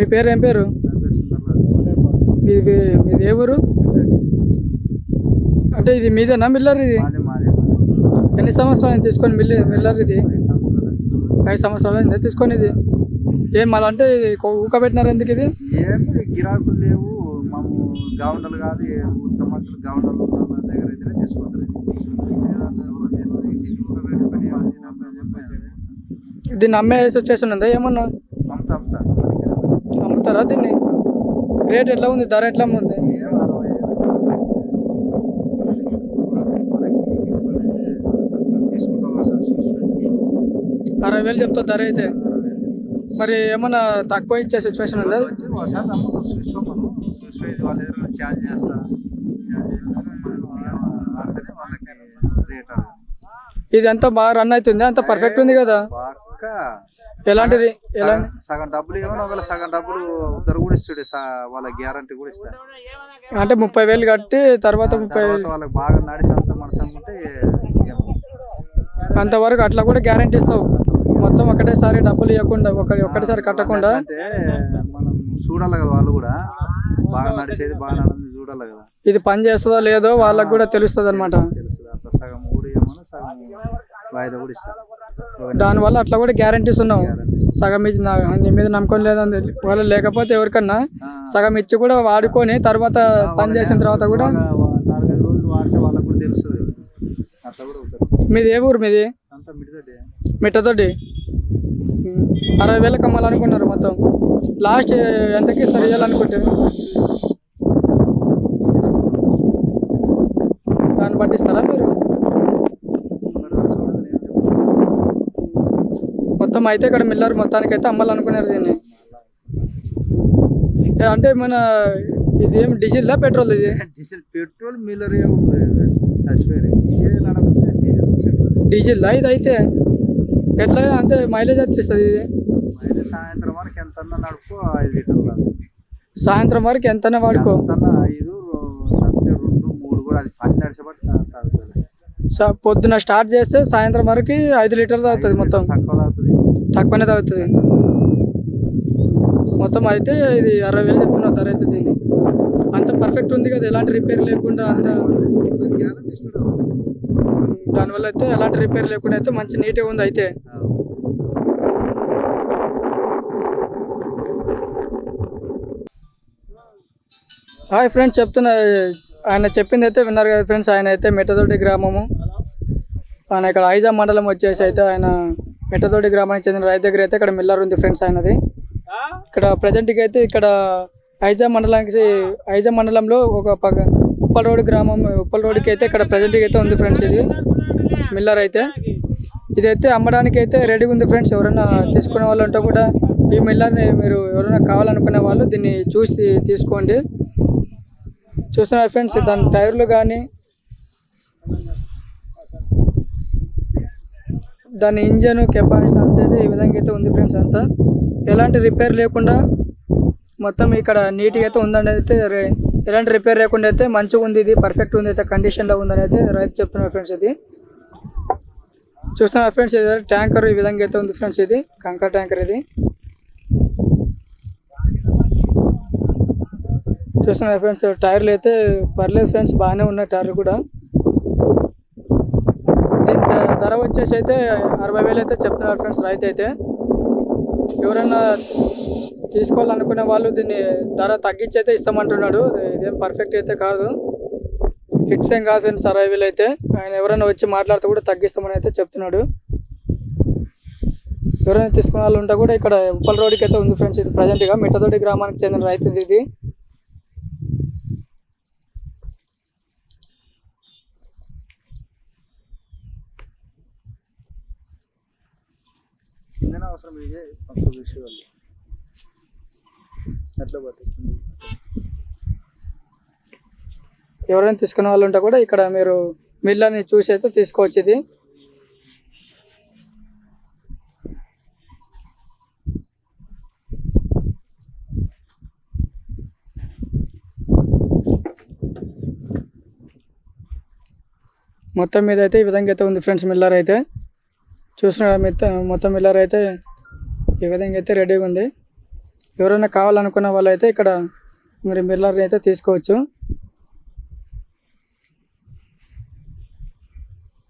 మీ పేరు ఏం పేరు? మీది మీది ఏ ఊరు? అంటే ఇది మీదేనా మిల్లర్ ఇది? ఎన్ని సంవత్సరాలు తీసుకొని మిల్లి మిల్లర్ ఇది? ఐదు సంవత్సరాలు అయింది తీసుకొని ఇది? ఏం మళ్ళీ అంటే ఇది ఊకబెట్టినారు ఎందుకు ఇది? గిరాకులు లేవు. మేము గవర్నర్లు కాదు ఏ ఉత్తమ మనుషులు గవర్నర్లు దగ్గర అయితేనే తీసుకుంటారు. ఏదన్నా ఎవరో చేసుకొని ఇంటికి ఒక పెట్టి పని ఏమని నమ్మని చెప్పి దీన్ని అమ్మే సిచ్యువేషన్ ఉందా ఏమన్నా అమ్ముతా అమ్ముతా అమ్ముతారా దీన్ని? రేట్ ఎట్లా ఉంది? ధర ఎట్లా ఉంది? అరవై వేలు చెప్తా ధర అయితే. మరి ఏమన్నా తక్కువ ఇచ్చే సిచ్యువేషన్ ఉందా? నమ్మకం వాళ్ళకి ఇది అంతా బాగా రన్ అవుతుంది? అంత పర్ఫెక్ట్ ఉంది కదా. బాగా ఎలాంటి సగం- డబ్బులు ఏమన్నా ఒకవేళ సగం డబ్బులు ఉద్దరు కూడా ఇస్తాడు స- వాళ్ళ గ్యారంటీ కూడా ఇస్తాడు అంటే ముప్పై వేలు కట్టి తర్వాత ముప్పై తర్వాత వాళ్ళకి బాగా నడిచి అంత మనసు అనుకుంటే. అంతవరకు అట్లా కూడా గ్యారంటీ ఇస్తావు. మొత్తం ఒకటేసారి డబ్బులు ఇవ్వకుండా ఒక ఒకటేసారి కట్టకుండా. అంటే మనం చూడాలి కదా వాళ్ళు కూడా. బాగా నడిచేది బాగా నడిచింది చూడాలి కదా. ఇది పని చేస్తుందో లేదో వాళ్ళకి కూడా తెలుస్తుంది. అనమాట వాయిదా కూడా ఇస్తారు దానివల్ల అట్లా కూడా గ్యారంటీస్ ఉన్నావు. సగం ఇచ్చి నా- మీద నమ్మకం లేదని వాళ్ళు లేకపోతే ఎవరికన్నా సగం ఇచ్చి కూడా వాడుకొని తర్వాత పని చేసిన తర్వాత కూడా మీది ఏ ఊరు మీది? మిట్టతోటి. అరవై వేలకు అమ్మాలనుకున్నారు మొత్తం. లాస్ట్ ఎంతకి ఇస్తారు ఇవ్వాలనుకుంటే దాన్ని మీరు మరి? మొత్తం అయితే ఇక్కడ మిల్లర్ మొత్తానికి అయితే అమ్మాలనుకున్నారు దీన్ని. అంటే మన ఇది ఏం డీజిల్దా పెట్రోల్ ఇది? డీజిల్ పెట్రోల్ మిల్లర్ డీజిల్దా ఇది అయితే ఎట్లా అంటే మైలేజ్ ఎంత ఇస్తుంది ఇది? సాయంత్రం వరకు ఎంత నడుపు ఐదు లీటర్లు. సాయంత్రం వరకు ఎంతనే వాడుకో? ఐదు రెండు మూడు కూడా అది పని స- పొద్దున స్టార్ట్ చేస్తే సాయంత్రం వరకు ఐదు లీటర్లు తాగుతుంది మొత్తం. తక్కువనే తాగుతుంది మొత్తం అయితే ఇది అరవై వేలు చెప్తున్నా ధర అయితే దీన్ని అంత పర్ఫెక్ట్ ఉంది కదా ఎలాంటి రిపేర్ లేకుండా అంత. దానివల్ల అయితే ఎలాంటి రిపేర్ లేకుండా అయితే మంచి నీట్గా ఉంది అయితే. హాయ్ ఫ్రెండ్స్ చెప్తున్నా ఆయన చెప్పింది అయితే విన్నారు కదా ఫ్రెండ్స్ ఆయన అయితే మెట్టదొడ్డి గ్రామము. ఆయన ఇక్కడ ఐజా మండలం వచ్చేసి అయితే ఆయన మెట్టదొడ్డి గ్రామానికి చెందిన రైతు దగ్గర అయితే ఇక్కడ మిల్లర్ ఉంది ఫ్రెండ్స్ ఆయనది. ఇక్కడ ప్రజెంట్కి అయితే ఇక్కడ ఐజా మండలానికి ఐజా మండలంలో ఒక పక్క ఉప్పల్ రోడ్ గ్రామం ఉప్పల్ రోడ్కి అయితే ఇక్కడ ప్రజెంట్గా అయితే ఉంది ఫ్రెండ్స్ ఇది. మిల్లర్ అయితే. ఇదైతే అమ్మడానికి అయితే రెడీగా ఉంది ఫ్రెండ్స్. ఎవరైనా తీసుకునే వాళ్ళు ఉంటే కూడా ఈ మిల్లర్ని మీరు ఎవరైనా కావాలనుకునే వాళ్ళు దీన్ని చూసి తీసుకోండి. చూస్తున్నారు ఫ్రెండ్స్ దాని టైర్లు కానీ దాని ఇంజన్ కెపాసిటీ అంతా ఈ విధంగా అయితే ఉంది ఫ్రెండ్స్ అంతా. ఎలాంటి రిపేర్ లేకుండా మొత్తం ఇక్కడ నీట్గా అయితే ఉందని అయితే ఎలాంటి రిపేర్ లేకుండా అయితే మంచిగా ఉంది ఇది పర్ఫెక్ట్ ఉంది అయితే కండిషన్లో ఉందని అయితే రైతు చెప్తున్నారు ఫ్రెండ్స్ ఇది. చూస్తున్నారు ఫ్రెండ్స్ ఇది ట్యాంకర్ ఈ విధంగా అయితే ఉంది ఫ్రెండ్స్ ఇది కంకర్ ట్యాంకర్ ఇది. చూస్తున్నారు ఫ్రెండ్స్ టైర్లు అయితే పర్లేదు ఫ్రెండ్స్ బాగానే ఉన్నాయి టైర్లు కూడా. దీని ధర వచ్చేసి అయితే అరవై వేలు అయితే చెప్తున్నారు ఫ్రెండ్స్ రైతు అయితే ఎవరైనా తీసుకోవాలనుకునే వాళ్ళు దీన్ని ధర తగ్గించి అయితే ఇస్తామంటున్నాడు. ఇదేం పర్ఫెక్ట్ అయితే కాదు. ఫిక్స్ ఏం కాదు ఫ్రెండ్స్ అరవై వేలు అయితే. ఆయన ఎవరైనా వచ్చి మాట్లాడితే కూడా తగ్గిస్తామని అయితే చెప్తున్నాడు. ఎవరైనా తీసుకునే వాళ్ళు ఉంటే కూడా ఇక్కడ ఉప్పల్ రోడ్కి అయితే ఉంది ఫ్రెండ్స్ ఇది ప్రజెంట్గా. మిట్టదొడి గ్రామానికి చెందిన రైతు ఇది. ఏదైనా అవసరం ఇదే కొత్త విషయాలు ఎట్లా పట్టింది ఎవరైనా తీసుకునే వాళ్ళు ఉంటే కూడా ఇక్కడ మీరు మిల్లని చూసి అయితే తీసుకోవచ్చు ఇది. మొత్తం మీద అయితే ఈ విధంగా అయితే ఉంది ఫ్రెండ్స్ మిల్లర్ అయితే. చూసిన మొత్తం మొత్తం మిల్లర్ అయితే ఈ విధంగా అయితే రెడీగా ఉంది. ఎవరైనా కావాలనుకున్న వాళ్ళు అయితే ఇక్కడ మీరు మిల్లర్ని అయితే తీసుకోవచ్చు.